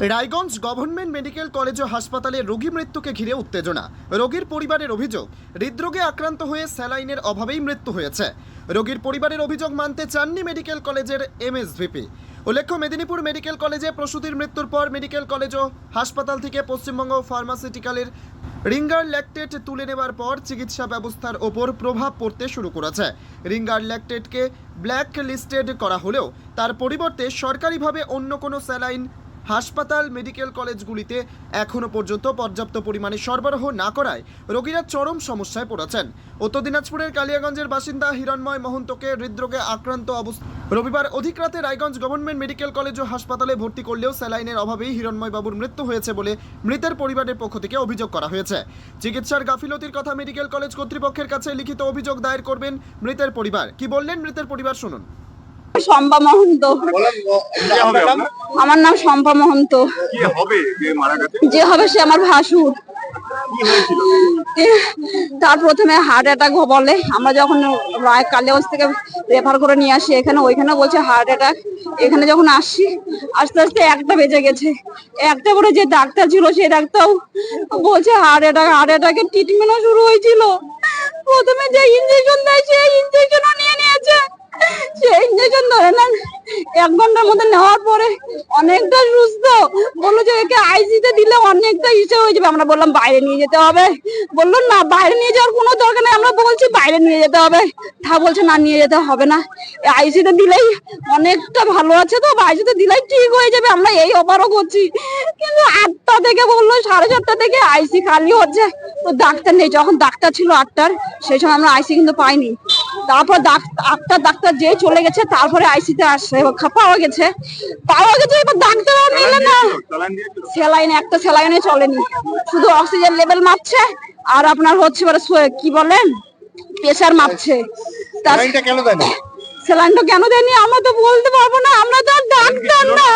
Raiganj government medical college ও হাসপাতালে রোগী মৃত্যুকে ঘিরে উত্তেজনা। রোগীর পরিবারের অভিযোগ, হৃদরোগে আক্রান্ত হয়ে স্যালাইনের অভাবেই মৃত্যু হয়েছে। রোগীর পরিবারের অভিযোগ মানতে চাননি মেডিকেল কলেজের এমএসভিপি। উল্লেখ্য, মেদিনীপুর মেডিকেল কলেজে প্রসূতির মৃত্যুর পর মেডিকেল কলেজ ও হাসপাতাল থেকে পশ্চিমবঙ্গ ফার্মাসিউটিক্যালের রিঙ্গার ল্যাকটেট তুলে নেওয়ার পর চিকিৎসা ব্যবস্থার ওপর প্রভাব পড়তে শুরু করেছে। রিঙ্গার ল্যাকটেটকে ব্ল্যাক লিস্টেড করা হলেও তার পরিবর্তে সরকারিভাবে অন্য কোনো স্যালাইন হাসপাতাল, মেডিকেল কলেজগুলিতে এখনও পর্যন্ত পর্যাপ্ত পরিমাণে সরবরাহ না করায় রোগীরা চরম সমস্যায় পড়েছেন। উত্তর দিনাজপুরের কালিয়াগঞ্জের বাসিন্দা হিরণময় মহন্তকে হৃদরোগে আক্রান্ত অবস্থা রবিবার অধিক রাতে রায়গঞ্জ গভর্নমেন্ট মেডিকেল কলেজ ও হাসপাতালে ভর্তি করলেও স্যালাইনের অভাবেই হিরণময় বাবুর মৃত্যু হয়েছে বলে মৃতের পরিবারের পক্ষ থেকে অভিযোগ করা হয়েছে। চিকিৎসার গাফিলতির কথা মেডিকেল কলেজ কর্তৃপক্ষের কাছে লিখিত অভিযোগ দায়ের করবেন মৃতের পরিবার। কি বললেন মৃতের পরিবার শুনুন। শম্পা মহন্ত? আমার নাম শম্পা মহন্ত। যে হবে সে আমার ভাসুর। তার প্রথমে হার্ট অ্যাটাক বলে। আমরা যখন রায় কালিয়াগঞ্জ থেকে রেফার করে নিয়ে আসি এখানে ওইখানে বলছে হার্ট অ্যাটাক এখানে যখন আসছি আস্তে আস্তে একটা বেজে গেছে। একটা করে যে ডাক্তার ছিল সেই ডাক্তার বলছে হার্ট অ্যাটাক হার্ট অ্যাটাকের ট্রিটমেন্টও শুরু হয়েছিল। প্রথমে যে ইঞ্জেকশন দেয় সেই ইঞ্জেকশনও নিয়ে নিয়েছে। ইঞ্জেকশন ধরে এক ঘণ্টার মধ্যে নেওয়ার পরে অনেকটা বলল যে, একে দিলে অনেকটা ইসে হয়ে যাবে। আমরা বললাম, বাইরে নিয়ে যেতে হবে। বলল, না, বাইরে নিয়ে যাওয়ার কোনো দরকার নেই। আমরা বলছি, বাইরে নিয়ে যেতে হবে। বলছে, না, নিয়ে যেতে হবে না। দিলেই অনেকটা ভালো আছে তো আইসিতে দিলেই ঠিক হয়ে যাবে। আমরা এই অপারও করছি। কিন্তু আটটা থেকে বলল, সাড়ে চারটা থেকে আইসি খালি হচ্ছে। তো ডাক্তার নেই। যখন ডাক্তার ছিল আটটার, সেই সময় আমরা আইসি কিন্তু পাইনি। তারপর ডাক- আটটা ডাক্তার যে চলে গেছে তারপরে আইসিতে খা- পাওয়া গেছে। পাওয়া গেছে এবার ডাক্তার মিলে না। স্যালাইন একটা স্যালাইনে চলেনি। শুধু অক্সিজেন লেভেল মাপছে আর আপনার হচ্ছে কি বলেন প্রেসার মাপছে। স্যালাইনটা কেন দেয়নি? আমরা তো বলতে পারব না আমরা তো ডাক্তার না।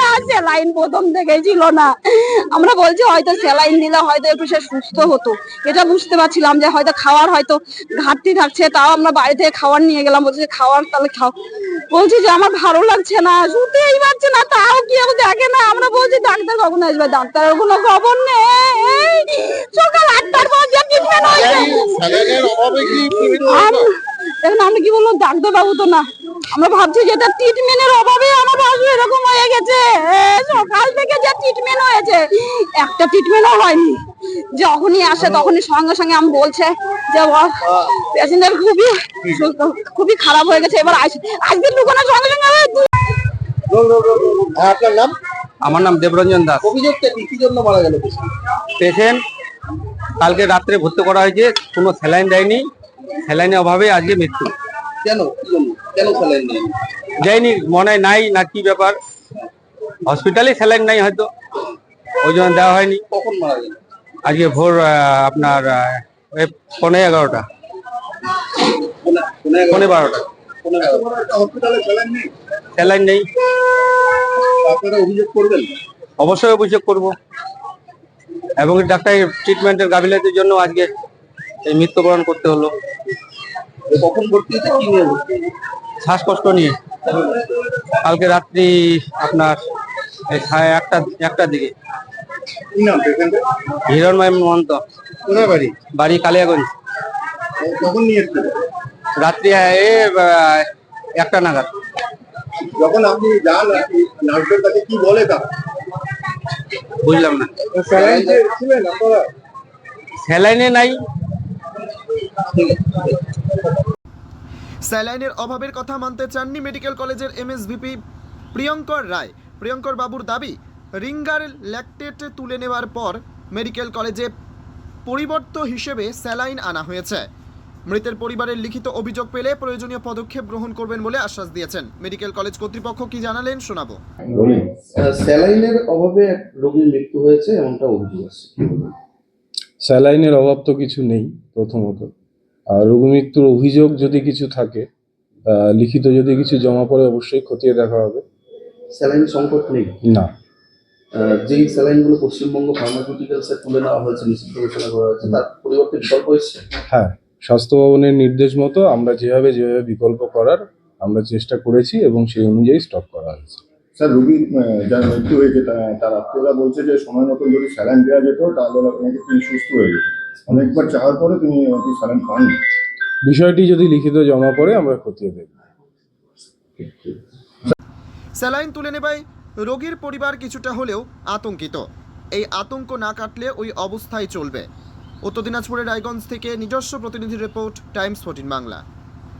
না স্যালাইন প্রথম থেকেই ছিল না। আমরা বলছি হয়তো স্যালাইন দিলে হয়তো একটু সে সুস্থ হতো। এটা বুঝতে পারছিলাম যে হয়তো খাওয়ার হয়তো ঘাটতি থাকছে তাও আমরা বাড়ি থেকে খাবার নিয়ে গেলাম। বলছি খাওয়ার তাহলে খাও। বলছি যে আমার ভালো লাগছে না শুতেই পারছে না তাও কি দেখে না? আমরা বলছি ডাক্তার কখন আসবে? ডাক্তারের কোনো খবর নেই। সকাল আটটার পর যে ট্রিটমেন্ট হয়েছে। আম- এখন আমরা কি বলব ডাক্তার বাবু তো না। আমরা ভাবছি যে এটা ট্রিটমেন্টের অভাবে আমার বাবু এরকম হয়ে গেছে। সকাল থেকে যে ট্রিটমেন্ট হয়েছে একটা ট্রিটমেন্টও হয়নি। যখনই আসে তখনই সঙ্গে সঙ্গে আমি বলছে যে পেশেন্টের খুবই খুবই খারাপ হয়ে গেছে। এবার আজ আজকে লুকানোর সঙ্গে সঙ্গে আপনার নাম? আমার নাম দেবরঞ্জন দাস। অভিযোগটা কি? কি জন্য মারা গেল? পেশেন্ট কালকে রাত্রে ভর্তি করা হয়েছে কোনো স্যালাইন দেয়নি। স্যালাইনের অভাবে আজকে মৃত্যু। কেন? কেন স্যালাইন নেই দেয়নি মনে নাই না কি ব্যাপার। হসপিটালে স্যালাইন নাই হয়তো। ওই জন্য দেওয়া হয়নি। কখন মারা গেল? আজকে ভোর আপনার পনেরো এগারোটা। পনেরো বারোটা। স্যালাইন নেই। আপনারা অভিযোগ করবেন? অবশ্যই অভিযোগ করব। এবং ডাক্তার ট্রিটমেন্টের গাফিলতির জন্য আজকে এই মৃত্যুবরণ করতে হলো। কখন হয়েছে? কি নিয়ে? শ্বাসকষ্ট নিয়ে। কালকে রাত্রি আপনার সাড়ে একটা একটার দিকে। হিরণময় মহন্ত। বাড়ি? বাড়ি কালিয়াগঞ্জ। কখন নিয়ে রাত্রি এ একটা নাগাদ। যখন আপনি যান নার্সের কাছে কি বলে তা বুঝলাম না। স্যালাইনে নাই। স্যালাইনের অভাবের কথা মানতে চাননি মেডিকেল কলেজের এমএসভিপি প্রিয়ঙ্কর রায়। প্রিয়ঙ্কর বাবুর দাবি রিঙ্গার ল্যাকটেট তুলে নেওয়ার পর মেডিকেল কলেজে পরিবর্ত হিসেবে স্যালাইন আনা হয়েছে। মৃতের পরিবারের লিখিত অভিযোগ পেলে প্রয়োজনীয় পদক্ষেপ গ্রহণ করবেন বলে আশ্বাস দিয়েছেন মেডিকেল কলেজ কর্তৃপক্ষ। কি জানালেন শোনাবো। স্যালাইনের অভাবে এক রোগীর মৃত্যু হয়েছে এমনটা অভিযোগ আছে। স্যালাইনের অভাব তো কিছু নেই প্রথমত। রোগ মৃত্যুর অভিযোগ যদি কিছু থাকে লিখিত যদি কিছু জমা পড়ে অবশ্যই খতিয়ে দেখা হবে। স্যালাইন সংকট নেই? না। যেই স্যালাইনগুলো পশ্চিমবঙ্গ ফার্মাসিউটিক্যালসে তুলে নেওয়া হয়েছে নিষিদ্ধ ঘোষণা করা হয়েছে তার পরিবর্তে বিকল্প এসছে? হ্যাঁ স্বাস্থ্য ভবনের নির্দেশ মতো আমরা যেভাবে যেভাবে বিকল্প করার আমরা চেষ্টা করেছি এবং সেই অনুযায়ী স্টক করা হয়েছে। স্যার রুগী যার মৃত্যু হয়েছে তার আত্মীয়রা বলছে যে সময় মতো যদি স্যালাইন দেওয়া যেত তাহলে নাকি তিনি সুস্থ হয়ে যেত অনেকবার চাওয়ার পরে তিনি অতি স্যালাইন পাননি বিষয়টি যদি লিখিত জমা পড়ে আমরা খতিয়ে দেখব। স্যালাইন তুলে নেবায় রোগীর পরিবার কিছুটা হলেও আতঙ্কিত। এই আতঙ্ক না কাটলে ওই অবস্থায় চলবে। উত্তর দিনাজপুরের রায়গঞ্জ থেকে নিজস্ব প্রতিনিধি রিপোর্ট টাইমস ফোর্টিন বাংলা।